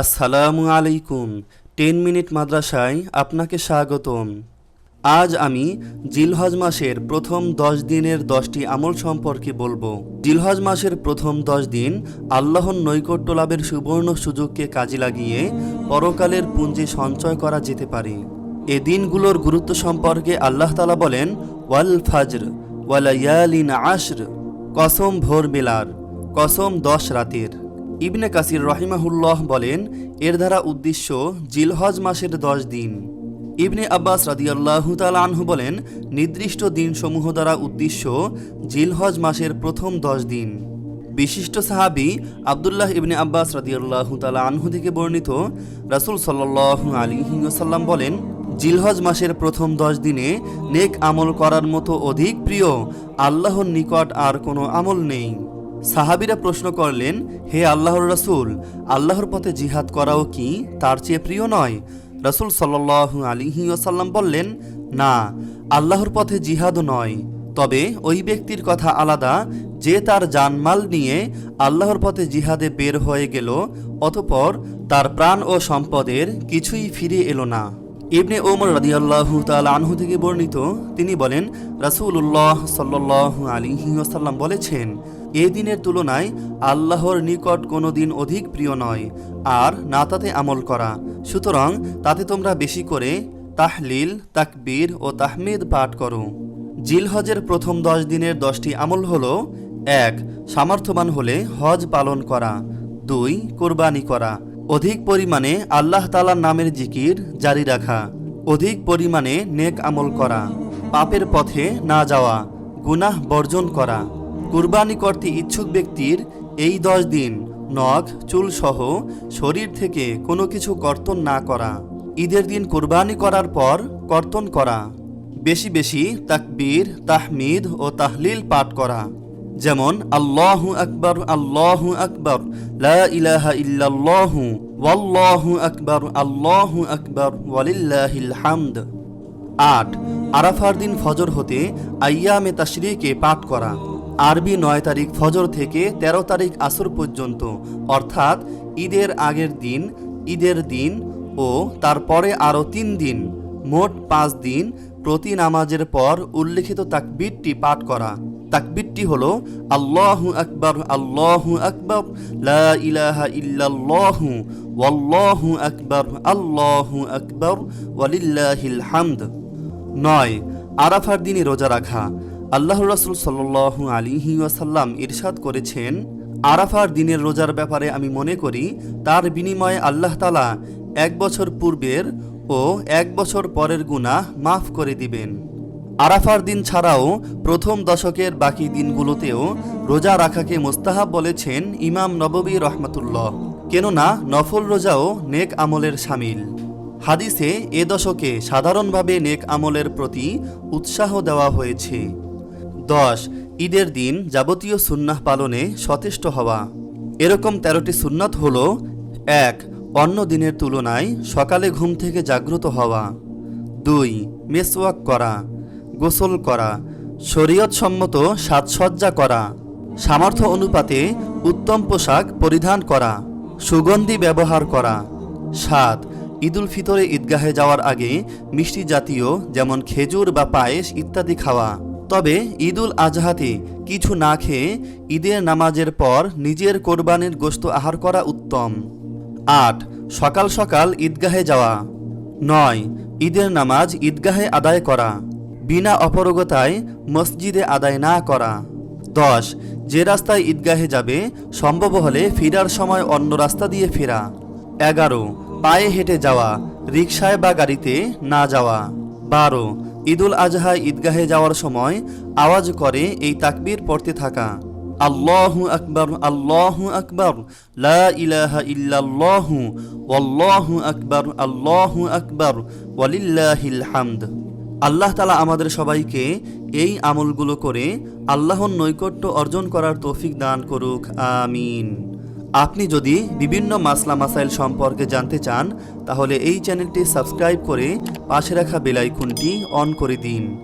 আসসালামু আলাইকুম। Ten minute মাদ্রাসায় আপনাকে স্বাগতম। আজ আমি জিলহজ মাসের প্রথম দশ দিনের দশটি আমল সম্পর্কে বলব। জিলহজ মাসের প্রথম দশ দিন আল্লাহর নৈকট্য লাভের সুবর্ণ সুযোগকে কাজে লাগিয়ে পরকালের পুঞ্জি সঞ্চয় করা যেতে পারে। এ দিনগুলোর গুরুত্ব সম্পর্কে আল্লাহ তালা বলেন, ওয়াল ফাজর ওয়ালায়ালিন আশর, কসম ভোর বেলার কসম দশ রাতের। ইবনে কাসির রহিমাহুল্লাহ বলেন, এর দ্বারা উদ্দেশ্য জিলহজ মাসের দশ দিন। ইবনে আব্বাস রাদিয়াল্লাহু আনহু বলেন, নির্দিষ্ট দিনসমূহ দ্বারা উদ্দেশ্য জিলহজ মাসের প্রথম দশ দিন। বিশিষ্ট সাহাবি আবদুল্লাহ ইবনে আব্বাস রাদিয়াল্লাহু তাআলা আনহু থেকে বর্ণিত রাসূল সাল্লাল্লাহু আলাইহি ওয়াসাল্লাম বলেন, জিলহজ মাসের প্রথম দশ দিনে নেক আমল করার মতো অধিক প্রিয় আল্লাহর নিকট আর কোনো আমল নেই। সাহাবিরা প্রশ্ন করলেন, হে আল্লাহর রাসূল, আল্লাহর পথে জিহাদ করাও কি তার চেয়ে প্রিয় নয়? রাসূল সাল্লাল্লাহু আলাইহি ওয়াসাল্লাম বললেন, না, আল্লাহর পথে জিহাদ নয়। তবে ওই ব্যক্তির কথা আলাদা, যে তার জানমাল নিয়ে আল্লাহর পথে জিহাদে বের হয়ে গেল, অতপর তার প্রাণ ও সম্পদের কিছুই ফিরে এলো না। ইবনে ওমর রাদিয়াল্লাহু তাআলা আনহু থেকে বর্ণিত, তিনি বলেন, রাসূলুল্লাহ সাল্লাল্লাহু আলাইহি ওয়াসাল্লাম বলেছেন এ দিনের তুলনায় আল্লাহর নিকট কোনো দিন অধিক প্রিয় নয়, আর না তাতে আমল করা। সুতরাং তাতে তোমরা বেশি করে তাহলিল, তাকবীর ও তাহমিদ পাঠ করো। জিলহজের প্রথম দশ দিনের দশটি আমল হল, এক, সামর্থ্যবান হলে হজ পালন করা। দুই, কোরবানি করা। অধিক পরিমাণে আল্লাহ তালার নামের জিকির জারি রাখা। অধিক পরিমাণে নেক আমল করা। পাপের পথে না যাওয়া। গুনাহ বর্জন করা। কুরবানি করতে ইচ্ছুক ব্যক্তির এই দশ দিন নখ চুলসহ শরীর থেকে কোনো কিছু কর্তন না করা। ঈদের দিন কুরবানি করার পর কর্তন করা। বেশি বেশি তাকবীর, তাহমিদ ও তাহলিল পাঠ করা। যেমন, আল্লাহু আকবর আল্লাহু আকবর ইলাহা ইল্লাল্লাহু, ওয়াল্লাহু আকবর, আল্লাহু আকবর, ওয়ালিল্লাহিল হামদ। আট, আরাফার দিন ফজর হতে আইয়ামে তাশরিকে পাঠ করা। আরবি নয় তারিখ ফজর থেকে ১৩ তারিখ আসর পর্যন্ত, অর্থাৎ ঈদের আগের দিন, ঈদের দিন ও তারপরে আরও তিন দিন, মোট পাঁচ দিন প্রতি নামাজের পর উল্লেখিত তাকবীরটি পাঠ করা। তাকবীরটি হল, আল্লাহু আকবর আল্লাহু আকবর, লা ইলাহা ইল্লাল্লাহু আকবর, আল্লাহু আকবর, ওয়ালিল্লাহিল হামদ। নয়, আরাফার দিনে রোজা রাখা। আল্লাহ রাসূল সাল্লাল্লাহু আলাইহি ওয়াসাল্লাম ইরশাদ করেছেন, আরাফার দিনের রোজার ব্যাপারে আমি মনে করি, তার বিনিময়ে আল্লাহ তালা এক বছর পূর্বের ও এক বছর পরের গুনাহ মাফ করে দিবেন। আরাফার দিন ছাড়াও প্রথম দশকের বাকি দিনগুলোতেও রোজা রাখাকে মোস্তাহাব বলেছেন ইমাম নববী রহমতুল্লাহ। কেননা, নফল রোজাও নেক আমলের সামিল। হাদিসে এ দশকে সাধারণভাবে নেক আমলের প্রতি উৎসাহ দেওয়া হয়েছে। দশ, ঈদের দিন যাবতীয় সুন্নাহ পালনে সচেষ্ট হওয়া। এরকম তেরোটি সুন্নাত হল, এক, অন্য দিনের তুলনায় সকালে ঘুম থেকে জাগ্রত হওয়া। দুই, মেসওয়াক করা, গোসল করা শরীয়ত সম্মত সাজসজ্জা করা, সামর্থ্য অনুপাতে উত্তম পোশাক পরিধান করা, সুগন্ধি ব্যবহার করা। সাত, ঈদুল ফিতরে ঈদগাহে যাওয়ার আগে মিষ্টি জাতীয়, যেমন খেজুর বা পায়েস ইত্যাদি খাওয়া। তবে ঈদুল আজহাতে কিছু না খেয়ে ঈদের নামাজের পর নিজের কোরবানির গোস্ত আহার করা উত্তম। আট, সকাল সকাল ঈদগাহে যাওয়া। নয়, ঈদের নামাজ ঈদগাহে আদায় করা। বিনা অপরগতায় মসজিদে আদায় না করা। দশ, যে রাস্তায় ঈদগাহে যাবে, সম্ভব হলে ফেরার সময় অন্য রাস্তা দিয়ে ফেরা। এগারো, পায়ে হেঁটে যাওয়া, রিকশায় বা গাড়িতে না যাওয়া। বারো ঈদুল আজহায় ঈদগাহে যাওয়ার সময় আওয়াজ করে এই তাকবীর পড়তে থাকা। আল্লাহু আকবর আল্লাহু আকবর, লা ইলাহা ইল্লাল্লাহু, ওয়াল্লাহু আকবর, আল্লাহু আকবর, ওয়ালিল্লাহিল হামদ। আল্লাহ তালা আমাদের সবাইকে এই আমলগুলো করে আল্লাহর নৈকট্য অর্জন করার তৌফিক দান করুক, আমিন। আপনি যদি বিভিন্ন মাসলা মাসাইল সম্পর্কে জানতে চান, তাহলে এই চ্যানেলটি সাবস্ক্রাইব করে পাশে রাখা বেলাইকনটি অন করে দিন।